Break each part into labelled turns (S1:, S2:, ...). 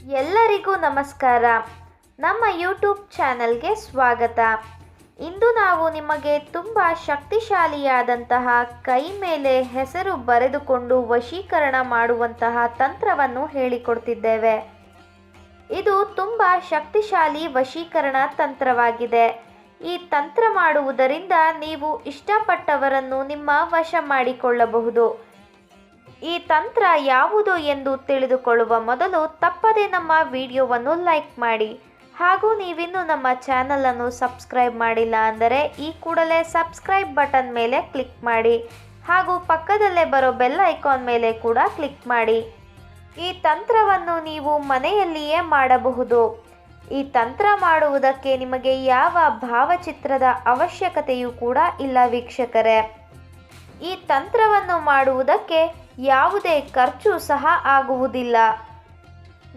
S1: ಎಲ್ಲರಿಗೂ ನಮಸ್ಕಾರ. ನಮ್ಮ ಯೂಟ್ಯೂಬ್ ಚಾನಲ್ಗೆ ಸ್ವಾಗತ. ಇಂದು ನಾವು ನಿಮಗೆ ತುಂಬ ಶಕ್ತಿಶಾಲಿಯಾದಂತಹ ಕೈ ಮೇಲೆ ಹೆಸರು ಬರೆದುಕೊಂಡು ವಶೀಕರಣ ಮಾಡುವಂತಹ ತಂತ್ರವನ್ನು ಹೇಳಿಕೊಡ್ತಿದ್ದೇವೆ. ಇದು ತುಂಬ ಶಕ್ತಿಶಾಲಿ ವಶೀಕರಣ ತಂತ್ರವಾಗಿದೆ. ಈ ತಂತ್ರ ಮಾಡುವುದರಿಂದ ನೀವು ಇಷ್ಟಪಟ್ಟವರನ್ನು ನಿಮ್ಮ ವಶ ಮಾಡಿಕೊಳ್ಳಬಹುದು. ಈ ತಂತ್ರ ಯಾವುದು ಎಂದು ತಿಳಿದುಕೊಳ್ಳುವ ಮೊದಲು ತಪ್ಪದೆ ನಮ್ಮ ವಿಡಿಯೋವನ್ನು ಲೈಕ್ ಮಾಡಿ. ಹಾಗೂ ನೀವಿನ್ನೂ ನಮ್ಮ ಚಾನಲನ್ನು ಸಬ್ಸ್ಕ್ರೈಬ್ ಮಾಡಿಲ್ಲ ಅಂದರೆ ಈ ಕೂಡಲೇ ಸಬ್ಸ್ಕ್ರೈಬ್ ಬಟನ್ ಮೇಲೆ ಕ್ಲಿಕ್ ಮಾಡಿ. ಹಾಗೂ ಪಕ್ಕದಲ್ಲೇ ಬರೋ ಬೆಲ್ ಐಕಾನ್ ಮೇಲೆ ಕೂಡ ಕ್ಲಿಕ್ ಮಾಡಿ. ಈ ತಂತ್ರವನ್ನು ನೀವು ಮನೆಯಲ್ಲಿಯೇ ಮಾಡಬಹುದು. ಈ ತಂತ್ರ ಮಾಡುವುದಕ್ಕೆ ನಿಮಗೆ ಯಾವ ಭಾವಚಿತ್ರದ ಅವಶ್ಯಕತೆಯೂ ಕೂಡ ಇಲ್ಲ ವೀಕ್ಷಕರೇ. ಈ ತಂತ್ರವನ್ನು ಮಾಡುವುದಕ್ಕೆ ಯಾವುದೇ ಖರ್ಚು ಸಹ ಆಗುವುದಿಲ್ಲ.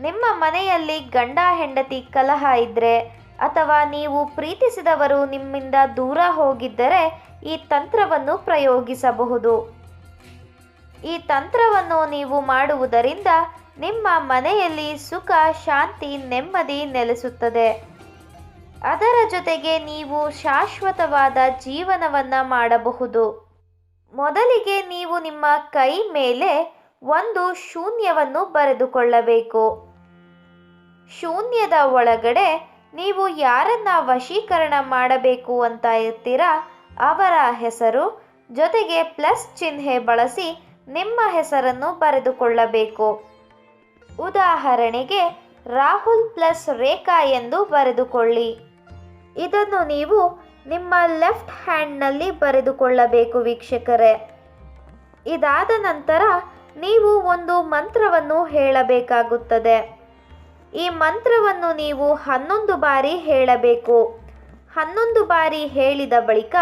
S1: ನಿಮ್ಮ ಮನೆಯಲ್ಲಿ ಗಂಡ ಹೆಂಡತಿ ಕಲಹ ಇದ್ದರೆ ಅಥವಾ ನೀವು ಪ್ರೀತಿಸಿದವರು ನಿಮ್ಮಿಂದ ದೂರ ಹೋಗಿದ್ದರೆ ಈ ತಂತ್ರವನ್ನು ಪ್ರಯೋಗಿಸಬಹುದು. ಈ ತಂತ್ರವನ್ನು ನೀವು ಮಾಡುವುದರಿಂದ ನಿಮ್ಮ ಮನೆಯಲ್ಲಿ ಸುಖ, ಶಾಂತಿ, ನೆಮ್ಮದಿ ನೆಲೆಸುತ್ತದೆ. ಅದರ ಜೊತೆಗೆ ನೀವು ಶಾಶ್ವತವಾದ ಜೀವನವನ್ನು ಮಾಡಬಹುದು. ಮೊದಲಿಗೆ ನೀವು ನಿಮ್ಮ ಕೈ ಮೇಲೆ ಒಂದು ಶೂನ್ಯವನ್ನು ಬರೆದುಕೊಳ್ಳಬೇಕು. ಶೂನ್ಯದ ಒಳಗಡೆ ನೀವು ಯಾರನ್ನ ವಶೀಕರಣ ಮಾಡಬೇಕು ಅಂತ ಇರ್ತೀರಾ ಅವರ ಹೆಸರು, ಜೊತೆಗೆ ಪ್ಲಸ್ ಚಿಹ್ನೆ ಬಳಸಿ ನಿಮ್ಮ ಹೆಸರನ್ನು ಬರೆದುಕೊಳ್ಳಬೇಕು. ಉದಾಹರಣೆಗೆ, ರಾಹುಲ್ ಪ್ಲಸ್ ರೇಖಾ ಎಂದು ಬರೆದುಕೊಳ್ಳಿ. ಇದನ್ನು ನೀವು ನಿಮ್ಮ ಲೆಫ್ಟ್ ಹ್ಯಾಂಡ್ನಲ್ಲಿ ಬರೆದುಕೊಳ್ಳಬೇಕು ವೀಕ್ಷಕರೇ. ಇದಾದ ನಂತರ ನೀವು ಒಂದು ಮಂತ್ರವನ್ನು ಹೇಳಬೇಕಾಗುತ್ತದೆ. ಈ ಮಂತ್ರವನ್ನು ನೀವು ಹನ್ನೊಂದು ಬಾರಿ ಹೇಳಬೇಕು. ಹನ್ನೊಂದು ಬಾರಿ ಹೇಳಿದ ಬಳಿಕ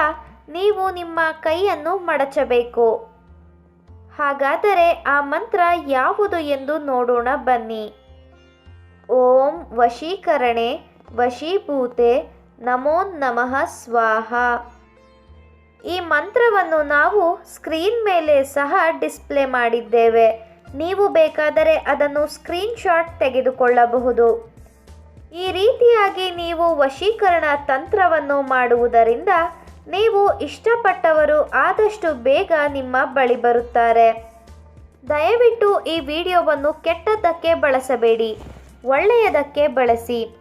S1: ನೀವು ನಿಮ್ಮ ಕೈಯನ್ನು ಮಡಚಬೇಕು. ಹಾಗಾದರೆ ಆ ಮಂತ್ರ ಯಾವುದು ಎಂದು ನೋಡೋಣ ಬನ್ನಿ. ಓಂ ವಶೀಕರಣೆ ವಶೀಭೂತೆ ನಮೋ ನಮಃ ಸ್ವಾಹ. ಈ ಮಂತ್ರವನ್ನು ನಾವು ಸ್ಕ್ರೀನ್ ಮೇಲೆ ಸಹ ಡಿಸ್ಪ್ಲೇ ಮಾಡಿದ್ದೇವೆ. ನೀವು ಬೇಕಾದರೆ ಅದನ್ನು ಸ್ಕ್ರೀನ್ಶಾಟ್ ತೆಗೆದುಕೊಳ್ಳಬಹುದು. ಈ ರೀತಿಯಾಗಿ ನೀವು ವಶೀಕರಣ ತಂತ್ರವನ್ನು ಮಾಡುವುದರಿಂದ ನೀವು ಇಷ್ಟಪಟ್ಟವರು ಆದಷ್ಟು ಬೇಗ ನಿಮ್ಮ ಬಳಿ ಬರುತ್ತಾರೆ. ದಯವಿಟ್ಟು ಈ ವಿಡಿಯೋವನ್ನು ಕೆಟ್ಟದ್ದಕ್ಕೆ ಬಳಸಬೇಡಿ. ಒಳ್ಳೆಯದಕ್ಕೆ ಬಳಸಿ.